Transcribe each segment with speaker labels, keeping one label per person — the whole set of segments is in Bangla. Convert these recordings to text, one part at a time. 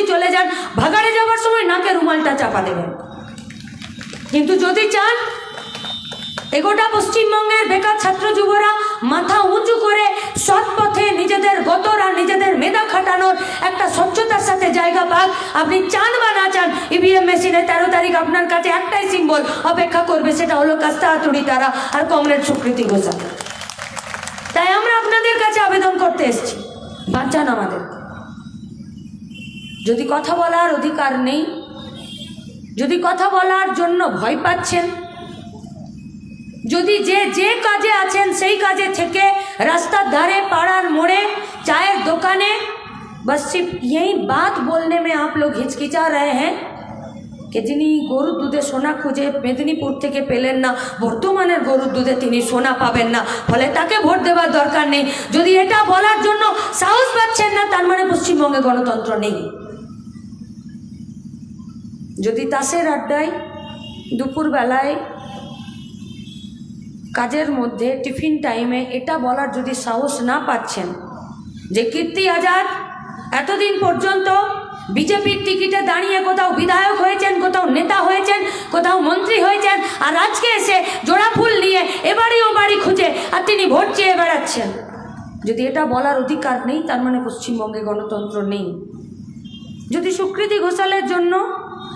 Speaker 1: জবরদস্তি চলে যান, ভাগাড়ে যাওয়ার সময় নাকে রুমালটা চাপা দেবেন। কিন্তু যদি চান, এগোটা পশ্চিমবঙ্গের বেকার ছাত্র যুবরা মাথা উঁচু করে সৎ পথে নিজেদের গতর আর নিজেদের মেধা খাটানোর একটা স্বচ্ছতার সাথে জায়গা পাক। আপনি চান বা না চান ইভিএম মেশিনে তেরো তারিখ আপনার কাছে একটাই সিম্বল অপেক্ষা করবে, সেটা হলো কাস্তা হাতুড়ি তারা আর কংগ্রেস সুকৃতি ঘোষা তাই আমরা আপনাদের কাছে আবেদন করতে এসেছি। বাঁচান আমাদের। যদি কথা বলার অধিকার নেই যদি কথা বলার জন্য ভয় পাচ্ছেন যদি যে যে কাজে আছেন সেই কাজে থেকে रास्ता धारे पाड़ार मोड़े चाय दुकाने बस सिर्फ यही बात बोलने में आप लोग हिचकिचा रहे हैं কে যিনি গরুর দুধে সোনা খুঁজে মেদিনীপুর থেকে পেলেন না বর্তমানের গরুর দুধে তিনি সোনা পাবেন না ফলে তাকে ভোট দেওয়ার দরকার নেই যদি এটা বলার জন্য সাহস পশ্চিমবঙ্গে গণতন্ত্র নেই। যদি তাসের আড্ডায় দুপুরবেলায় কাজের মধ্যে টিফিন টাইমে এটা বলার যদি সাহস না পাচ্ছেন যে কীর্তি আজাদ, এতদিন পর্যন্ত বিজেপির টিকিটে দাঁড়িয়ে কোথাও বিধায়ক হয়েছেন, কোথাও নেতা হয়েছেন, কোথাও মন্ত্রী হয়েছেন, আর আজকে এসে জোড়া ফুল নিয়ে এবারই ও বাড়ি খুঁজে আর তিনি ভোট চেয়ে বেড়াচ্ছেন। যদি এটা বলার অধিকার নেই, তার মানে পশ্চিমবঙ্গে গণতন্ত্র নেই। যদি সুকৃতি ঘোষালের জন্য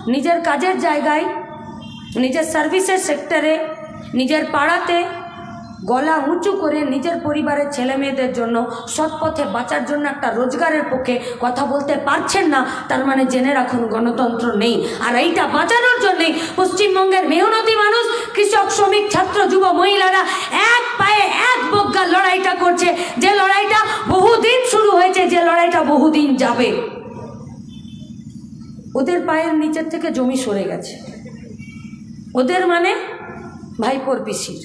Speaker 1: নিজের কাজের জায়গায়, নিজের সার্ভিসের সেক্টরে, নিজের পাড়াতে গলা উঁচু করে নিজের পরিবারের ছেলে মেয়েদের জন্য সৎ পথে বাঁচার জন্য একটা রোজগারের পক্ষে কথা বলতে পারছেন না, তার মানে জেনে রাখুন গণতন্ত্র নেই। আর এইটা বাঁচানোর জন্যেই পশ্চিমবঙ্গের মেহনতি মানুষ, কৃষক, শ্রমিক, ছাত্র, যুব, মহিলারা এক পায়ে এক বজ্ঞা লড়াইটা করছে বহুদিন যাবে। ওদের পায়ের নিচের থেকে জমি সরে গেছে। ওদের মানে ভাইপোর পিসির।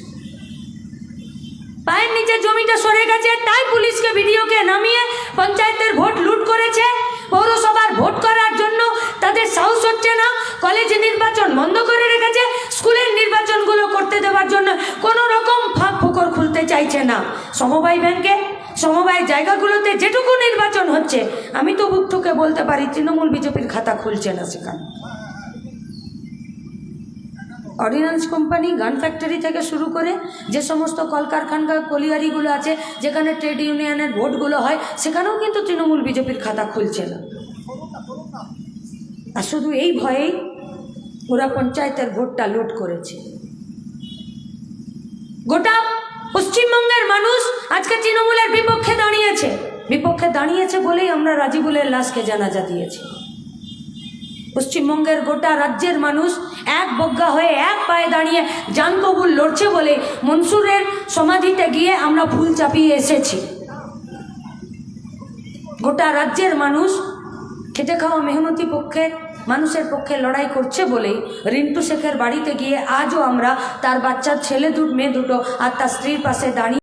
Speaker 1: পায়ের নিচে জমিটা সরে গেছে, তাই পুলিশকে ভিডিওকে নামিয়ে পঞ্চায়েতের ভোট লুট করেছে। পৌরসভার ভোট করার জন্য তাদের সাহস হচ্ছে না। কলেজে নির্বাচন বন্ধ করে রেখেছে। স্কুলের নির্বাচনগুলো করতে দেওয়ার জন্য কোনো রকম ফাঁক ফুকর খুলতে চাইছে না। সমবায় ব্যাংকে সমবায় জায়গাগুলোতে যেটুকু নির্বাচন হচ্ছে, আমি তো বুদ্ধকে বলতে পারি, তৃণমূল বিজেপির খাতা খুলছে না সেখানে। অর্ডিন্যান্স কোম্পানি গান ফ্যাক্টরি থেকে শুরু করে যে সমস্ত কলকারখানা, কলিয়ারিগুলো আছে, যেখানে ট্রেড ইউনিয়নের ভোটগুলো হয়, সেখানেও কিন্তু তৃণমূল বিজেপির খাতা খুলছে না। আর শুধু এই ভয়েই ওরা পঞ্চায়েতের ভোটটা লুট করেছে। গোটা পশ্চিমবঙ্গের মানুষ আজকে তৃণমূলের বিপক্ষে দাঁড়িয়েছে। বিপক্ষে দাঁড়িয়েছে বলেই আমরা রাজিবুলের লাশকে জানাজা দিয়েছি। পশ্চিমবঙ্গের গোটা রাজ্যের মানুষ এক বজ্ঞা হয়ে এক পায়ে দাঁড়িয়ে জান কবুল লড়ছে বলে মনসুরের সমাধিতে গিয়ে আমরা ফুল চাপিয়ে এসেছি। গোটা রাজ্যের মানুষ খেটে খাওয়া মেহনতি পক্ষের মানুষের পক্ষে লড়াই করছে বলেই রিন্টু শেখের বাড়িতে গিয়ে আজও আমরা তার বাচ্চার ছেলে দুটো, মেয়ে দুটো আর তার স্ত্রীর পাশে দাঁড়িয়ে